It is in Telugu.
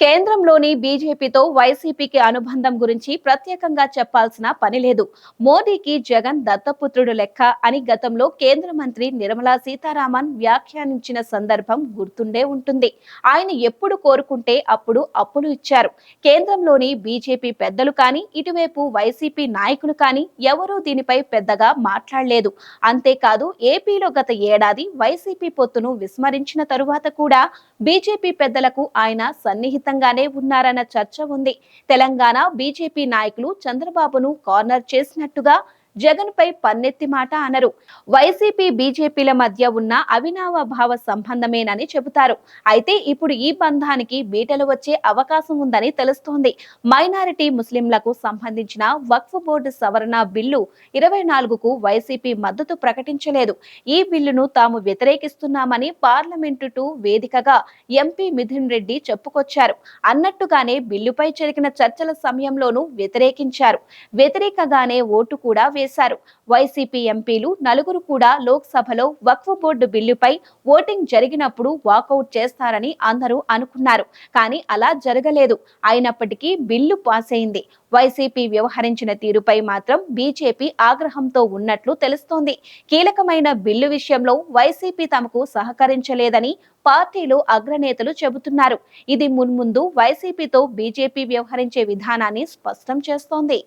కేంద్రంలోని బీజేపీతో వైసీపీకి అనుబంధం గురించి ప్రత్యేకంగా చెప్పాల్సిన పని లేదు. మోదీకి జగన్ దత్తపుత్రుడు లెక్క అని గతంలో కేంద్ర మంత్రి నిర్మలా సీతారామన్ వ్యాఖ్యానించిన సందర్భం గుర్తుండే ఉంటుంది. ఆయన ఎప్పుడు కోరుకుంటే అప్పుడు అప్పులు ఇచ్చారు. కేంద్రంలోని బీజేపీ పెద్దలు కానీ ఇటువైపు వైసీపీ నాయకులు కానీ ఎవరూ దీనిపై పెద్దగా మాట్లాడలేదు. అంతేకాదు ఏపీలో గత ఏడాది వైసీపీ పొత్తును విస్మరించిన తరువాత కూడా బీజేపీ పెద్దలకు ఆయన సన్నిహితంగానే ఉన్నారన్న చర్చ ఉంది. తెలంగాణ బీజేపీ నాయకులు చంద్రబాబును కార్నర్ చేసినట్టుగా జగన్ పై పన్నెత్తి మాట అనరు. వైసీపీ బీజేపీల మధ్య ఉన్న అవినావ భావ సంబంధమేనని చెబుతారు. అయితే ఇప్పుడు ఈ బంధానికి బీటలు వచ్చే అవకాశం ఉందని తెలుస్తోంది. మైనారిటీ ముస్లింలకు సంబంధించిన వక్ఫ్ బోర్డు సవరణ బిల్లు ఇరవై నాలుగుకు వైసీపీ మద్దతు ప్రకటించలేదు. ఈ బిల్లును తాము వ్యతిరేకిస్తున్నామని పార్లమెంటు టు వేదికగా ఎంపీ మిథున్ రెడ్డి చెప్పుకొచ్చారు. అన్నట్టుగానే బిల్లుపై జరిగిన చర్చల సమయంలోనూ వ్యతిరేకించారు. వ్యతిరేకగానే ఓటు కూడా వేశారు వైసీపీ ఎంపీలు నలుగురు కూడా లోక్సభలో వక్ఫ్ బోర్డు బిల్లుపై ఓటింగ్ జరిగినప్పుడు వాకౌట్ చేస్తారని అందరూ అనుకున్నారు. కానీ అలా జరగలేదు. అయినప్పటికీ బిల్లు పాస్ అయింది వైసీపీ వ్యవహరించిన తీరుపై మాత్రం బీజేపీ ఆగ్రహంతో ఉన్నట్లు తెలుస్తోంది. కీలకమైన బిల్లు విషయంలో వైసీపీ తమకు సహకరించలేదని పార్టీలు అగ్రనేతలు చెబుతున్నారు. ఇది మున్ముందు వైసీపీతో బీజేపీ వ్యవహరించే విధానాన్ని స్పష్టం చేస్తోంది.